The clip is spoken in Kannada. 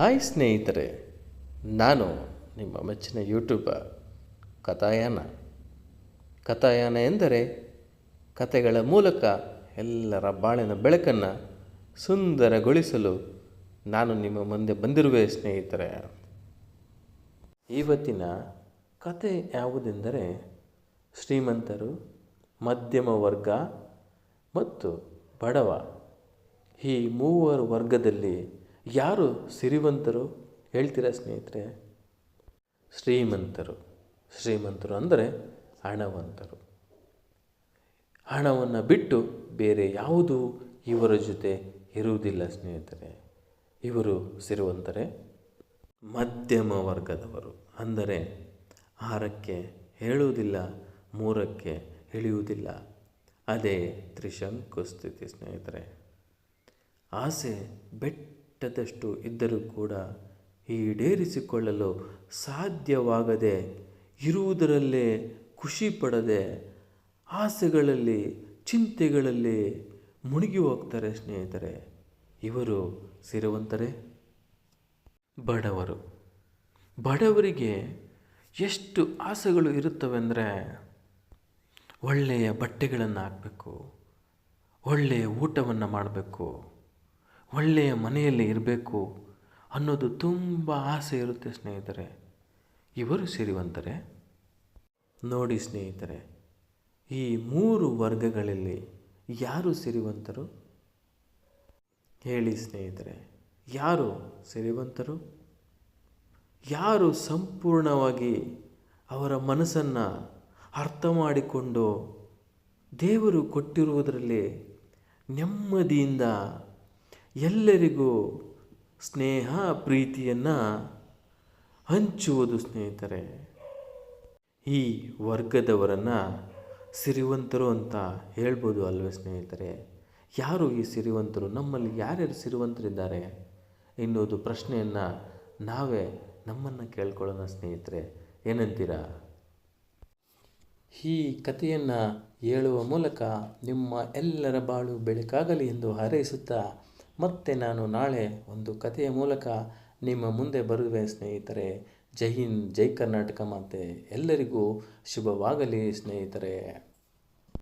ಹಾಯ್ ಸ್ನೇಹಿತರೆ, ನಾನು ನಿಮ್ಮ ಮೆಚ್ಚಿನ ಯೂಟ್ಯೂಬರ್ ಕಥಾಯಾನ. ಕಥಾಯಾನ ಎಂದರೆ ಕಥೆಗಳ ಮೂಲಕ ಎಲ್ಲರ ಬಾಳಿನ ಬೆಳಕನ್ನು ಸುಂದರಗೊಳಿಸಲು ನಾನು ನಿಮ್ಮ ಮುಂದೆ ಬಂದಿರುವೆ ಸ್ನೇಹಿತರೆ. ಇವತ್ತಿನ ಕತೆ ಯಾವುದೆಂದರೆ ಶ್ರೀಮಂತರು, ಮಧ್ಯಮ ವರ್ಗ ಮತ್ತು ಬಡವ. ಈ ಮೂವರು ವರ್ಗದಲ್ಲಿ ಯಾರು ಸಿರಿವಂತರು ಹೇಳ್ತೀರಾ ಸ್ನೇಹಿತರೆ? ಶ್ರೀಮಂತರು. ಶ್ರೀಮಂತರು ಅಂದರೆ ಹಣವಂತರು. ಹಣವನ್ನು ಬಿಟ್ಟು ಬೇರೆ ಯಾವುದೂ ಇವರ ಜೊತೆ ಇರುವುದಿಲ್ಲ ಸ್ನೇಹಿತರೆ. ಇವರು ಸಿರಿವಂತರೇ? ಮಧ್ಯಮ ವರ್ಗದವರು. ಅಂದರೆ ಆರಕ್ಕೆ ಹೇಳುವುದಿಲ್ಲ, ಮೂರಕ್ಕೆ ಇಳಿಯುವುದಿಲ್ಲ. ಅದೇ ತ್ರಿಶಂಕು ಸ್ಥಿತಿ ಸ್ನೇಹಿತರೆ. ಆಸೆ ಬೆಟ್ಟದಷ್ಟು ಇದ್ದರೂ ಕೂಡ ಈಡೇರಿಸಿಕೊಳ್ಳಲು ಸಾಧ್ಯವಾಗದೆ ಇರುವುದರಲ್ಲೇ ಖುಷಿ ಪಡದೆ ಆಸೆಗಳಲ್ಲಿ, ಚಿಂತೆಗಳಲ್ಲಿ ಮುಳುಗಿ ಹೋಗ್ತಾರೆ ಸ್ನೇಹಿತರೆ. ಇವರು ಸಿರವಂತರೇ? ಬಡವರು. ಬಡವರಿಗೆ ಎಷ್ಟು ಆಸೆಗಳು ಇರುತ್ತವೆಂದರೆ ಒಳ್ಳೆಯ ಬಟ್ಟೆಗಳನ್ನು ಹಾಕಬೇಕು ಒಳ್ಳೆಯ ಊಟವನ್ನು ಮಾಡಬೇಕು ಒಳ್ಳೆಯ ಮನೆಯಲ್ಲಿ ಇರಬೇಕು ಅನ್ನೋದು ತುಂಬ ಆಸೆ ಇರುತ್ತೆ ಸ್ನೇಹಿತರೆ. ಇವರು ಸಿರಿವಂತರೆ ನೋಡಿ ಸ್ನೇಹಿತರೆ, ಈ ಮೂರು ವರ್ಗಗಳಲ್ಲಿ ಯಾರು ಸಿರಿವಂತರು ಹೇಳಿ ಸ್ನೇಹಿತರೆ, ಯಾರು ಸಿರಿವಂತರು ಯಾರು ಸಂಪೂರ್ಣವಾಗಿ ಅವರ ಮನಸ್ಸನ್ನು ಅರ್ಥ ಮಾಡಿಕೊಂಡು ದೇವರು ಕೊಟ್ಟಿರುವುದರಲ್ಲಿ ನೆಮ್ಮದಿಯಿಂದ ಎಲ್ಲರಿಗೂ ಸ್ನೇಹ, ಪ್ರೀತಿಯನ್ನು ಹಂಚುವುದು ಸ್ನೇಹಿತರೆ. ಈ ವರ್ಗದವರನ್ನು ಸಿರಿವಂತರು ಅಂತ ಹೇಳ್ಬೋದು ಅಲ್ವೇ ಸ್ನೇಹಿತರೆ? ಯಾರು ಈ ಸಿರಿವಂತರು? ನಮ್ಮಲ್ಲಿ ಯಾರ್ಯಾರು ಸಿರಿವಂತರಿದ್ದಾರೆ ಎನ್ನುವುದು ಪ್ರಶ್ನೆಯನ್ನು ನಾವೇ ನಮ್ಮನ್ನು ಕೇಳ್ಕೊಳ್ಳೋಣ ಸ್ನೇಹಿತರೆ. ಏನಂತೀರಾ? ಈ ಕಥೆಯನ್ನು ಹೇಳುವ ಮೂಲಕ ನಿಮ್ಮ ಎಲ್ಲರ ಬಾಳು ಬೆಳಕಾಗಲಿ ಎಂದು ಹಾರೈಸುತ್ತಾ ಮತ್ತೆ ನಾನು ನಾಳೆ ಒಂದು ಕಥೆಯ ಮೂಲಕ ನಿಮ್ಮ ಮುಂದೆ ಬರುವೆ ಸ್ನೇಹಿತರೆ. ಜೈ ಹಿಂದ್, ಜೈ ಕರ್ನಾಟಕ ಮಾತೆ. ಎಲ್ಲರಿಗೂ ಶುಭವಾಗಲಿ ಸ್ನೇಹಿತರೆ.